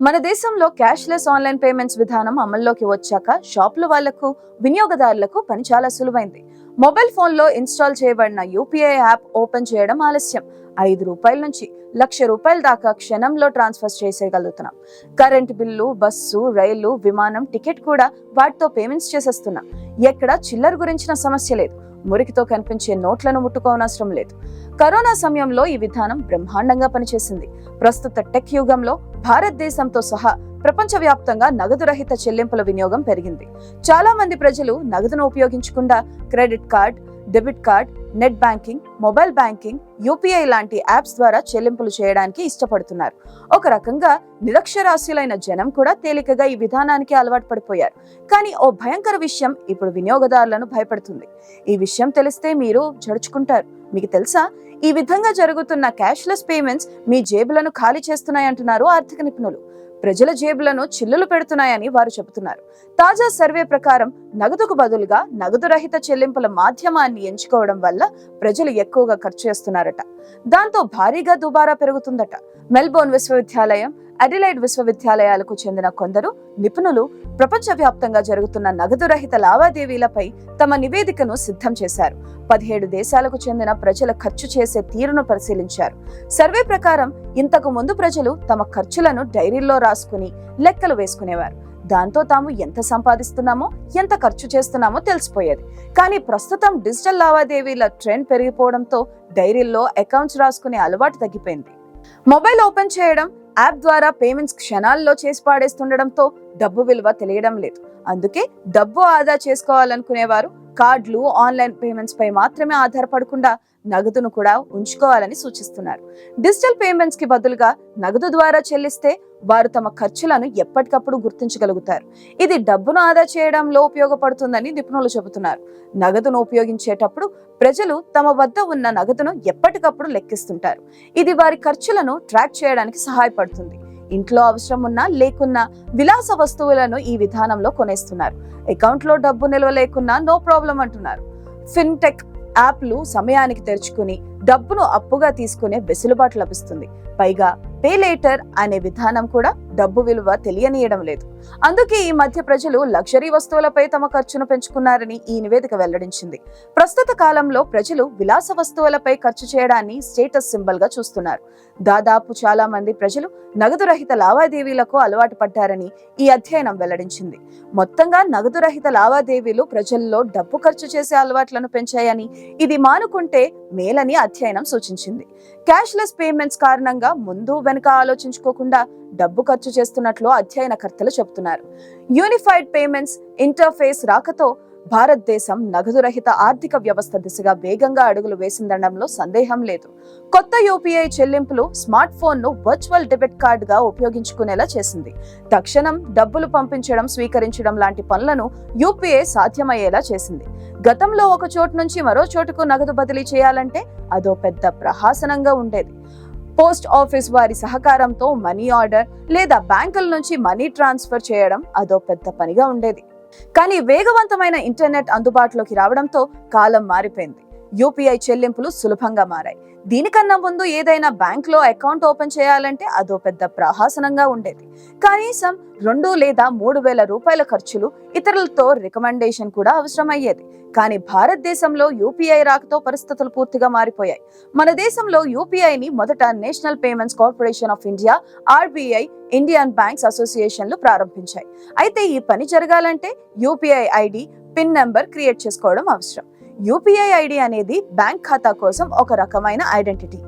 మన దేశంలో cashless online payments విధానం అమల్లోకి వచ్చాక షాపుల వాళ్ళకు వినియోగదారులకు పని చాలా సులువైంది. మొబైల్ ఫోన్లో ఇన్స్టాల్ చేయబడిన యూపీఐ యాప్ ఓపెన్ చేయడం ఆలస్యం. ఐదు రూపాయల నుంచి లక్ష రూపాయల దాకా క్షణంలో ట్రాన్స్ఫర్ చేసేయగలుగుతున్నాం. కరెంట్ బిల్లు బస్సు రైలు విమానం టికెట్ కూడా వాటితో పేమెంట్స్ చేసేస్తున్నాం. ఎక్కడ చిల్లర గురించిన సమస్య లేదు. మురికితో కనిపించే నోట్లను ముట్టుకోనవసరం లేదు. కరోనా సమయంలో ఈ విధానం బ్రహ్మాండంగా పనిచేసింది. ప్రస్తుత టెక్ యుగంలో భారతదేశంతో సహా ప్రపంచవ్యాప్తంగా నగదు రహిత చెల్లింపుల వినియోగం పెరిగింది. చాలా మంది ప్రజలు నగదును ఉపయోగించకుండా credit card debit card net banking mobile banking UPI లాంటి యాప్స్ ద్వారా చెల్లింపులు చేయడానికి ఇష్టపడుతున్నారు. ఒక రకంగా నిరక్షరాస్యులైన జనం కూడా తేలికగా ఈ విధానానికి అలవాటు పడిపోయారు. కానీ ఓ భయంకర విషయం ఇప్పుడు వినియోగదారులను భయపడుతుంది. ఈ విషయం తెలిస్తే మీరు జడుచుకుంటారు. మీకు తెలుసా? ఈ విధంగా జరుగుతున్న క్యాష్లెస్ పేమెంట్స్ మీ జేబులను ఖాళీ చేస్తున్నాయంటున్నారు ఆర్థిక నిపుణులు. ప్రజల జేబులను చిల్లులు పెడుతున్నాయని వారు చెబుతున్నారు. తాజా సర్వే ప్రకారం నగదుకు బదులుగా నగదు రహిత చెల్లింపుల మాధ్యమాన్ని ఎంచుకోవడం వల్ల ప్రజలు ఎక్కువగా ఖర్చు చేస్తున్నారట. దాంతో భారీగా దుబారా పెరుగుతుందట. మెల్బోర్న్ విశ్వవిద్యాలయం అడిలైడ్ విశ్వవిద్యాలయాలకు చెందిన కొందరు నిపుణులు ప్రపంచవ్యాప్తంగా జరుగుతున్న నగదు రహిత లావాదేవీలపై తమ నివేదికను సిద్ధం చేశారు. పదిహేడు దేశాలకు చెందిన ప్రజల ఖర్చు చేసే తీరును పరిశీలించారు. సర్వే ప్రకారం ఇంతకు ముందు ప్రజలు తమ ఖర్చులను డైరీల్లో రాసుకుని లెక్కలు వేసుకునేవారు. దాంతో తాము ఎంత సంపాదిస్తున్నామో ఎంత ఖర్చు చేస్తున్నామో తెలిసిపోయేది. కానీ ప్రస్తుతం డిజిటల్ లావాదేవీల ట్రెండ్ పెరిగిపోవడంతో డైరీల్లో అకౌంట్స్ రాసుకునే అలవాటు తగ్గిపోయింది. మొబైల్ ఓపెన్ చేయడం యాప్ ద్వారా పేమెంట్స్ క్షణాల్లో చేసి పాడేస్తుండడంతో డబ్బు విలువ తెలియడం లేదు. అందుకే డబ్బు ఆదా చేసుకోవాలనుకునేవారు కార్డులు ఆన్లైన్ పేమెంట్స్ పై మాత్రమే ఆధారపడకుండా నగదును కూడా ఉంచుకోవాలని సూచిస్తున్నారు. డిజిటల్ పేమెంట్స్కి బదులుగా నగదు ద్వారా చెల్లిస్తే వారు తమ ఖర్చులను ఎప్పటికప్పుడు గుర్తించగలుగుతారు. ఇది డబ్బును ఆదా చేయడంలో ఉపయోగపడుతుందని నిపుణులు చెబుతున్నారు. నగదును ఉపయోగించేటప్పుడు ప్రజలు తమ వద్ద ఉన్న నగదును ఎప్పటికప్పుడు లెక్కిస్తుంటారు. ఇది వారి ఖర్చులను ట్రాక్ చేయడానికి సహాయపడుతుంది. ఇంట్లో అవసరం ఉన్నా లేకున్నా విలాస వస్తువులను ఈ విధానంలో కొనేస్తున్నారు. అకౌంట్లో డబ్బు నిల్వ లేకున్నా నో ప్రాబ్లం అంటున్నారు. ఫిన్టెక్ యాప్లు సమయానికి తెరుచుకుని డబ్బును అప్పుగా తీసుకునే వెసులుబాటు లభిస్తుంది. పైగా పే లేటర్ అనే విధానం కూడా డబ్బు విలువ తెలియనీయడం లేదు. అందుకే ఈ మధ్య ప్రజలు లగ్జరీ వస్తువులపై తమ ఖర్చును పెంచుకున్నారని ఈ నివేదిక వెల్లడించింది. ప్రస్తుత కాలంలో ప్రజలు విలాస వస్తువులపై ఖర్చు చేయడాన్ని స్టేటస్ సింబల్గా చూస్తున్నారు. దాదాపు చాలా మంది ప్రజలు నగదు రహిత లావాదేవీలకు అలవాటు పడ్డారని ఈ అధ్యయనం వెల్లడించింది. మొత్తంగా నగదు రహిత లావాదేవీలు ప్రజల్లో డబ్బు ఖర్చు చేసే అలవాట్లను పెంచాయని ఇది మానుకుంటే మేలని అధ్యయనం సూచించింది. క్యాష్లెస్ పేమెంట్స్ కారణంగా ముందు వెనుక ఆలోచించుకోకుండా డబ్బు ఖర్చు చేస్తున్నట్లు అధ్యయనకర్తలు చెబుతున్నారు. యూనిఫైడ్ పేమెంట్స్ ఇంటర్ఫేస్ రాకతో భారతదేశం నగదు రహిత ఆర్థిక వ్యవస్థ దిశగా వేగంగా అడుగులు వేసిందనడంలో సందేహం లేదు. కొత్త యూపీఐ చెల్లింపులు స్మార్ట్ ఫోన్ను వర్చువల్ డెబిట్ కార్డుగా ఉపయోగించుకునేలా చేసింది. తక్షణం డబ్బులు పంపించడం స్వీకరించడం లాంటి పనులను యూపీఐ సాధ్యమయ్యేలా చేసింది. గతంలో ఒక చోటు నుంచి మరో చోటుకు నగదు బదిలీ చేయాలంటే అదో పెద్ద ప్రహాసనంగా ఉండేది. పోస్ట్ ఆఫీస్ వారి సహకారంతో మనీ ఆర్డర్ లేదా బ్యాంకుల నుంచి మనీ ట్రాన్స్ఫర్ చేయడం అదో పెద్ద పనిగా ఉండేది. కానీ వేగవంతమైన ఇంటర్నెట్ అందుబాటులోకి రావడంతో కాలం మారిపోయింది. యూపీఐ చెల్లింపులు సులభంగా మారాయి. దీనికన్నా ముందు ఏదైనా బ్యాంక్లో అకౌంట్ ఓపెన్ చేయాలంటే అదో పెద్ద ప్రహాసనంగా ఉండేది. కనీసం రెండు లేదా మూడు వేల రూపాయల ఖర్చులు ఇతరులతో రికమెండేషన్ కూడా అవసరమయ్యేది. కానీ భారతదేశంలో యూపీఐ రాకతో పరిస్థితులు పూర్తిగా మారిపోయాయి. మన దేశంలో యూపీఐని మొదట national payments corporation of India RBI Indian banks అసోసియేషన్లు ప్రారంభించాయి. అయితే ఈ పని జరగాలంటే UPI ID PIN number create చేసుకోవడం అవసరం. యూపీఐ ఐడి అనేది బ్యాంక్ ఖాతా కోసం ఒక రకమైన ఐడెంటిటీ.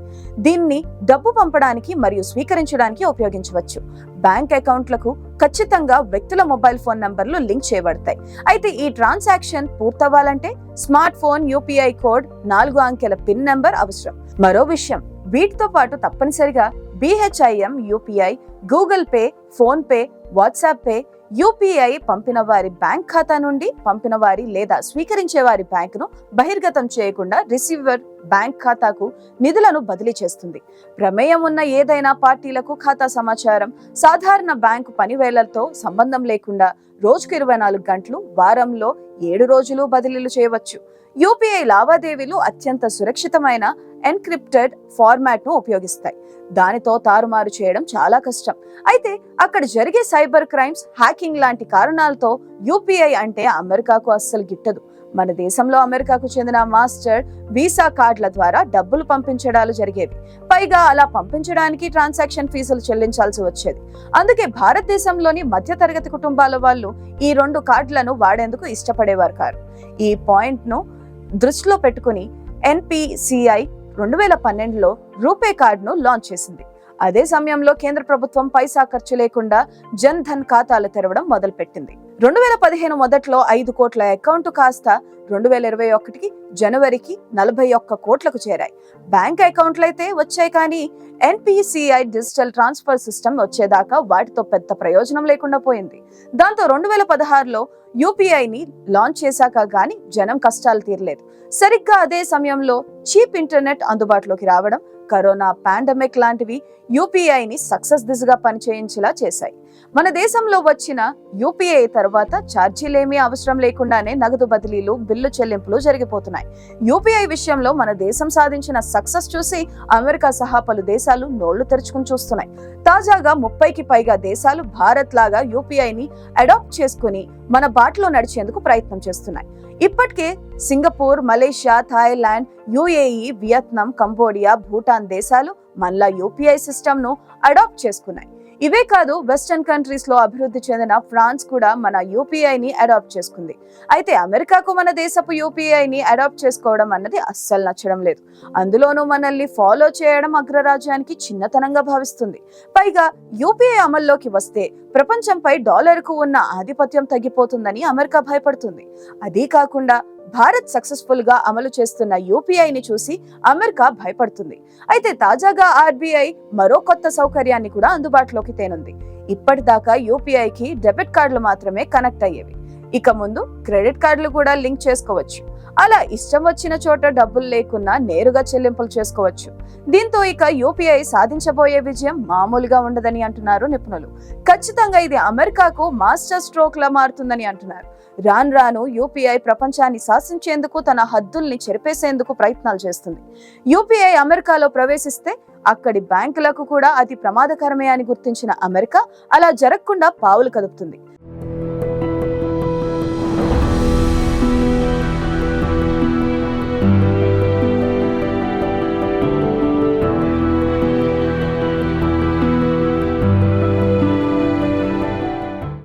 దీన్ని డబ్బు పంపడానికి మరియు స్వీకరించడానికి ఉపయోగించవచ్చు. బ్యాంక్ అకౌంట్లకు ఖచ్చితంగా వ్యక్తుల మొబైల్ ఫోన్ నంబర్లు లింక్ చేయబడతాయి. అయితే ఈ ట్రాన్సాక్షన్ పూర్తవ్వాలంటే స్మార్ట్ ఫోన్ యూపీఐ కోడ్ నాలుగు అంకెల పిన్ నెంబర్ అవసరం. మరో విషయం వీటితో పాటు తప్పనిసరిగా BHIM UPI Google Pay PhonePe WhatsApp Pay UPI పంపిన వారి బ్యాంక్ ఖాతా నుండి పంపిన వారి లేదా స్వీకరించే వారి బ్యాంకును బహిర్గతం చేయకుండా రిసీవర్ బ్యాంక్ ఖాతాకు నిధులను బదిలీ చేస్తుంది. ప్రమేయం ఉన్న ఏదైనా పార్టీలకు ఖాతా సమాచారం సాధారణ బ్యాంకు పనివేళ్ళతో సంబంధం లేకుండా రోజుకు ఇరవై నాలుగు గంటలు వారంలో ఏడు రోజులు బదిలీలు చేయవచ్చు. యూపీఐ లావాదేవీలు అత్యంత సురక్షితమైన ఎన్క్రిప్టెడ్ ఫార్మాట్ను ఉపయోగిస్తాయి. దానితో తారుమారు చేయడం చాలా కష్టం. అయితే అక్కడ జరిగే సైబర్ క్రైమ్స్ హ్యాకింగ్ లాంటి కారణాలతో యూపీఐ అంటే అమెరికాకు అస్సలు గిట్టదు. మన దేశంలో అమెరికాకు చెందిన మాస్టర్ వీసా కార్డుల ద్వారా డబ్బులు పంపించడాలు జరిగేవి. పైగా అలా పంపించడానికి ట్రాన్సాక్షన్ ఫీజులు చెల్లించాల్సి వచ్చేది. అందుకే భారతదేశంలోని మధ్యతరగతి కుటుంబాల వాళ్ళు ఈ రెండు కార్డులను వాడేందుకు ఇష్టపడేవారు కారు. ఈ పాయింట్ను దృష్టిలో పెట్టుకుని ఎన్పిసిఐ రెండు వేల పన్నెండులో రూపే కార్డును లాంచ్ చేసింది. అదే సమయంలో కేంద్ర ప్రభుత్వం పైసా ఖర్చు లేకుండా జన్ ధన్ ఖాతాలు తెరవడం మొదలుపెట్టింది. రెండు వేల పదిహేను మొదట్లో ఐదు కోట్ల అకౌంట్ కాస్త రెండు వేల ఇరవై ఒకటికి జనవరికి నలభై ఒక్క కోట్లకు చేరాయి. బ్యాంక్ అకౌంట్లు అయితే వచ్చాయి కానీ ఎన్పిసిఐ డిజిటల్ ట్రాన్స్ఫర్ సిస్టమ్ వచ్చేదాకా వాటితో పెద్ద ప్రయోజనం లేకుండా పోయింది. దాంతో రెండు వేల పదహారులో యూపీఐని లాంచ్ చేశాక గానీ జనం కష్టాలు తీరలేదు. సరిగ్గా అదే సమయంలో చీప్ ఇంటర్నెట్ అందుబాటులోకి రావడం కరోనా పాండమిక్ లాంటివి యూపీఐని సక్సెస్ దిశగా పనిచేయించేలా చేశాయి. మన దేశంలో వచ్చిన యూపీఐ తర్వాత ఛార్జీలేమీ అవసరం లేకుండానే నగదు బదిలీలు బిల్లు చెల్లింపులు జరిగిపోతున్నాయి. యూపీఐ విషయంలో మన దేశం సాధించిన సక్సెస్ చూసి అమెరికా సహా పలు దేశాలు నోళ్ళు తెరుచుకుని చూస్తున్నాయి. తాజాగా ముప్పైకి పైగా దేశాలు భారత్ లాగా యూపీఐని అడాప్ట్ చేసుకుని మన బాటలో నడిచేందుకు ప్రయత్నం చేస్తున్నాయి. ఇప్పటికే Singapore Malaysia Thailand UAE Vietnam Cambodia Bhutan దేశాలు మళ్ళా యూపీఐ సిస్టమ్ను అడాప్ట్ చేసుకున్నాయి. ఇవే కాదు వెస్టర్న్ కంట్రీస్లో అభివృద్ధి చెందిన ఫ్రాన్స్ కూడా మన యూపీఐని అడాప్ట్ చేసుకుంది. అయితే అమెరికాకు మన దేశపు యూపీఐని అడాప్ట్ చేసుకోవడం అన్నది అస్సలు నచ్చడం లేదు. అందులోనూ మనల్ని ఫాలో చేయడం అగ్రరాజ్యానికి చిన్నతనంగా భావిస్తుంది. పైగా యూపీఐ అమల్లోకి వస్తే ప్రపంచంపై డాలర్కు ఉన్న ఆధిపత్యం తగ్గిపోతుందని అమెరికా భయపడుతుంది. అదీ కాకుండా భారత్ సక్సెస్ఫుల్గా అమలు చేస్తున్న యూపీఐని చూసి అమెరికా భయపడుతుంది. అయితే తాజాగా ఆర్బీఐ మరో కొత్త సౌకర్యాన్ని కూడా అందుబాటులోకి తేనుంది. ఇప్పటిదాకా యూపీఐకి డెబిట్ కార్డులు మాత్రమే కనెక్ట్ అయ్యేవి. ఇక ముందు క్రెడిట్ కార్డులు కూడా లింక్ చేసుకోవచ్చు. అలా ఇష్టం వచ్చిన చోట డబ్బులు లేకున్నా నేరుగా చెల్లింపులు చేసుకోవచ్చు. దీంతో ఇక యూపీఐ సాధించబోయే విజయం మామూలుగా ఉండదని అంటున్నారు నిపుణులు. ఖచ్చితంగా ఇది అమెరికాకు మాస్టర్ స్ట్రోక్ లా మారుతుందని అంటున్నారు. రాను రాను యూపీఐ ప్రపంచాన్ని శాసించేందుకు తన హద్దుల్ని చెరిపేసేందుకు ప్రయత్నాలు చేస్తుంది. యూపీఐ అమెరికాలో ప్రవేశిస్తే అక్కడి బ్యాంకులకు కూడా అతి ప్రమాదకరమే అని గుర్తించిన అమెరికా అలా జరగకుండా పావులు కదుపుతుంది.